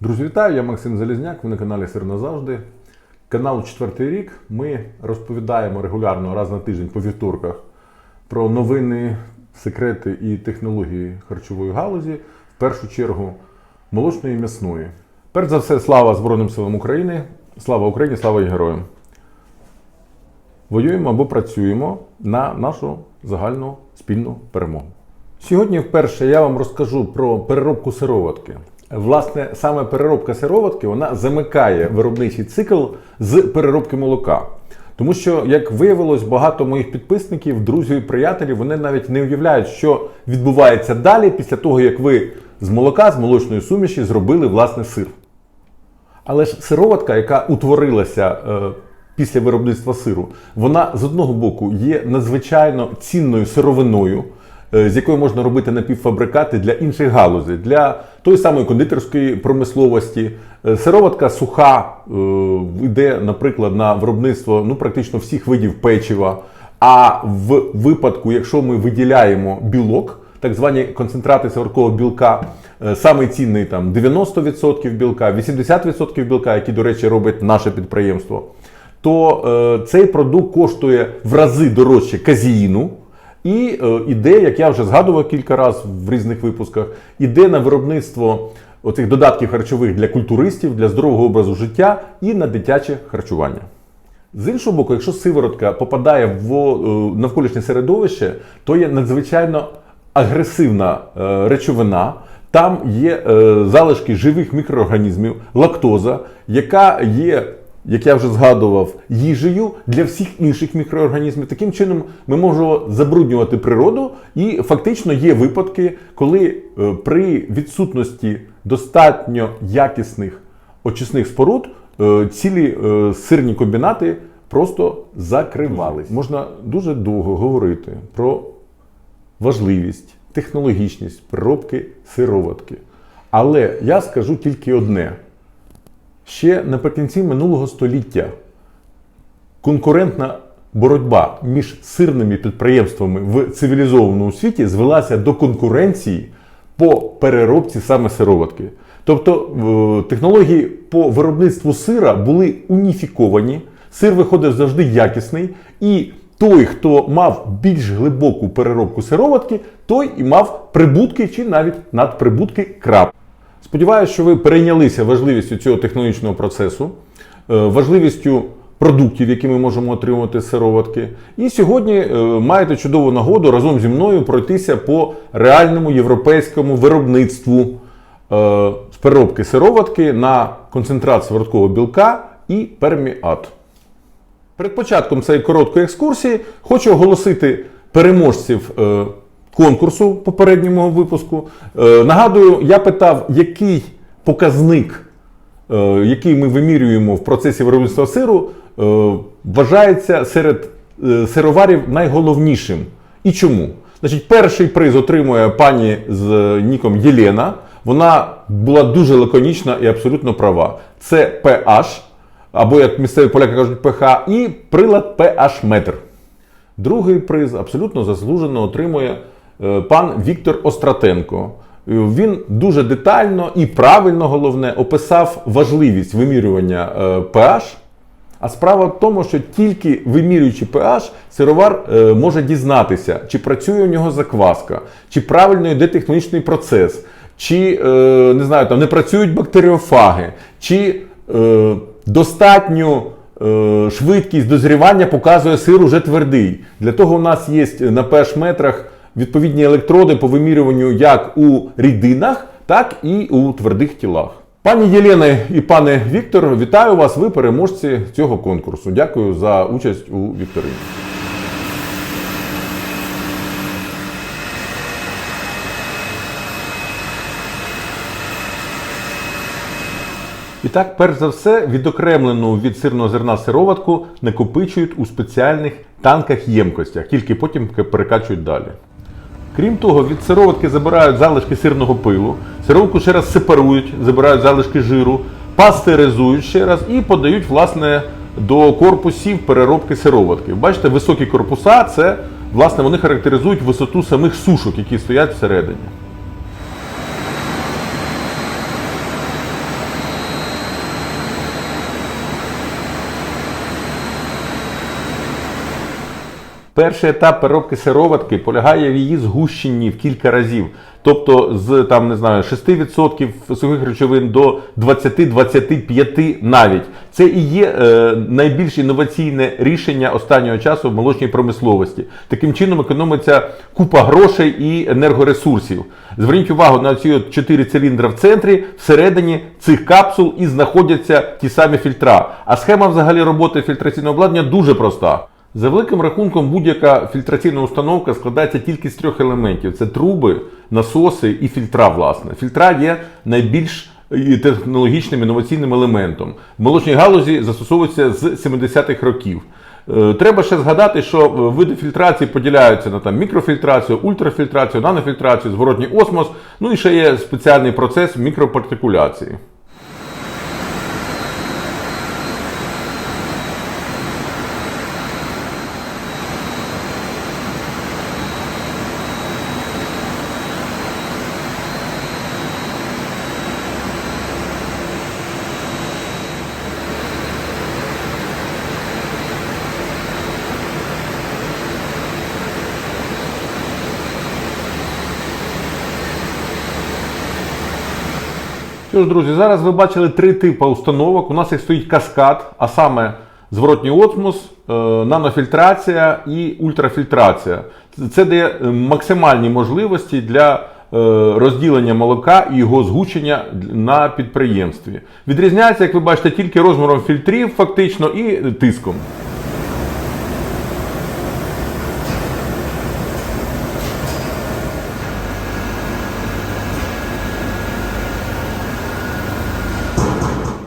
Друзі, вітаю! Я Максим Залізняк. Ви на каналі Сир назавжди. Канал четвертий рік. Ми розповідаємо регулярно раз на тиждень по вівторках про новини, секрети і технології харчової галузі, в першу чергу молочної і м'ясної. Перш за все, слава Збройним силам України! Слава Україні, слава і героям! Воюємо або працюємо на нашу загальну спільну перемогу. Сьогодні вперше я вам розкажу про переробку сироватки. Власне, саме переробка сироватки вона замикає виробничий цикл з переробки молока. Тому що, як виявилось, багато моїх підписників, друзів і приятелів, вони навіть не уявляють, що відбувається далі після того, як ви з молока, з молочної суміші зробили власне сир. Але ж сироватка, яка утворилася е, після виробництва сиру, вона з одного боку є надзвичайно цінною сировиною, з якої можна робити напівфабрикати для інших галузей, для тої самої кондитерської промисловості. Е, Сироватка суха е, йде, наприклад, на виробництво ну, практично всіх видів печива. А в випадку, якщо ми виділяємо білок, так звані концентрати сироваткового білка, е, самий цінний там 90% білка, 80% білка, які, до речі, робить наше підприємство, то е, цей продукт коштує в рази дорожче казеїну. І е, іде, як я вже згадував кілька разів в різних випусках, іде на виробництво оцих додатків харчових для культуристів, для здорового образу життя і на дитяче харчування. З іншого боку, якщо сиворотка попадає в е, навколишнє середовище, то є надзвичайно агресивна е, речовина. Там є е, залишки живих мікроорганізмів, лактоза, яка є, як я вже згадував, їжею для всіх інших мікроорганізмів. Таким чином, ми можемо забруднювати природу, і фактично є випадки, коли е, при відсутності достатньо якісних очисних споруд е, цілі е, сирні комбінати просто закривались. Можна дуже довго говорити про важливість, технологічність переробки сироватки. Але я скажу тільки одне: ще наприкінці минулого століття конкурентна боротьба між сирними підприємствами в цивілізованому світі звелася до конкуренції по переробці саме сироватки. Тобто е, технології по виробництву сира були уніфіковані, сир виходив завжди якісний, і той, хто мав більш глибоку переробку сироватки, той і мав прибутки чи навіть надприбутки крап. Сподіваюся, що ви перейнялися важливістю цього технологічного процесу, е, важливістю продуктів, які ми можемо отримувати з сироватки. І сьогодні е, маєте чудову нагоду разом зі мною пройтися по реальному європейському виробництву е, з переробки сироватки на концентрат сироваткового білка і перміат. Перед початком цієї короткої екскурсії хочу оголосити переможців конкурсу попереднього випуску. Е, нагадую, я питав, який показник, е, який ми вимірюємо в процесі виробництва сиру, е, вважається серед сироварів найголовнішим. І чому? Значить, перший приз отримує пані з ніком Єлена. Вона була дуже лаконічна і абсолютно права. Це PH, або як місцеві поляки кажуть, ПХ, і прилад PH метр. Другий приз абсолютно заслужено отримує пан Віктор Остратенко. Е, Він дуже детально і правильно головне описав важливість вимірювання е, pH. А справа в тому, що тільки вимірюючи pH, сировар е, може дізнатися, чи працює у нього закваска, чи правильно йде технологічний процес, чи е, не знаю, там не працюють бактеріофаги, чи е, достатню е, швидкість дозрівання показує сир уже твердий. Для того у нас є на pH метрах відповідні електроди по вимірюванню як у рідинах, так і у твердих тілах. Пані Єлена і пане Віктор, вітаю вас. Ви переможці цього конкурсу. Дякую за участь у вікторині. І так, перш за все, відокремлену від сирного зерна сироватку накопичують у спеціальних танках ємкостях, тільки потім перекачують далі. Крім того, від сироватки забирають залишки сирного пилу, сироватку ще раз сепарують, забирають залишки жиру, пастеризують ще раз і подають власне до корпусів переробки сироватки. Бачите, високі корпуса це власне вони характеризують висоту самих сушок, які стоять всередині. Перший етап переробки сироватки полягає в її згущенні в кілька разів. Тобто з там не знаю 6% сухих речовин до 20-25 навіть. Це і є е, найбільш інноваційне рішення останнього часу в молочній промисловості. Таким чином економиться купа грошей і енергоресурсів. Зверніть увагу на ці от 4 циліндри в центрі, всередині цих капсул і знаходяться ті самі фільтра. А схема взагалі роботи фільтраційного обладнання дуже проста. За великим рахунком, будь-яка фільтраційна установка складається тільки з трьох елементів: це труби, насоси і фільтра. Власне, фільтра є найбільш технологічним інноваційним елементом. В молочній галузі застосовується з 70-х років. Е, Треба ще згадати, що е, види фільтрації поділяються на там мікрофільтрацію, ультрафільтрацію, нанофільтрацію, зворотній осмос. Ну і ще є спеціальний процес мікропартикуляції. Що ж, друзі, зараз ви бачили три типи установок. У нас їх стоїть каскад, а саме зворотній осмос, е, нанофільтрація і ультрафільтрація. Це дає е, максимальні можливості для е, розділення молока і його згучення на підприємстві. Відрізняється, як ви бачите, тільки розміром фільтрів, фактично, і тиском.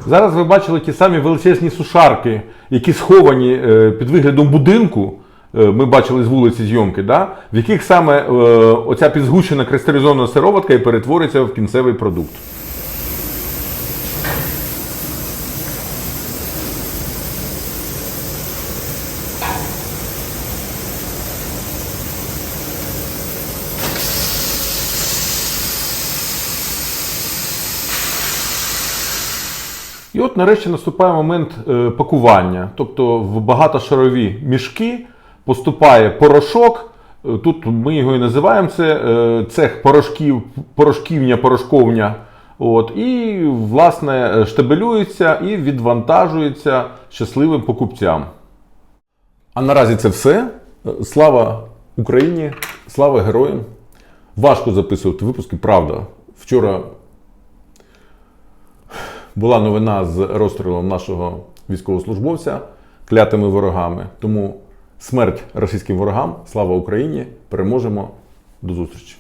Зараз ви бачили ті самі величезні сушарки, які сховані е, під виглядом будинку. е, Ми бачили з вулиці зйомки, да? в яких саме е, оця підзгущена кристалізована сироватка і перетвориться в кінцевий продукт. І от нарешті наступає момент е, пакування. Тобто в багатошарові мішки поступає порошок. Е, Тут ми його і називаємо це е, цех порошків, порошківня, порошковня. От, і, власне, штабелюється і відвантажується щасливим покупцям. А наразі це все. Слава Україні, слава героям. Важко записувати випуски, правда. Вчора була новина з розстрілом нашого військовослужбовця клятими ворогами. Тому смерть російським ворогам, слава Україні! Переможемо. До зустрічі!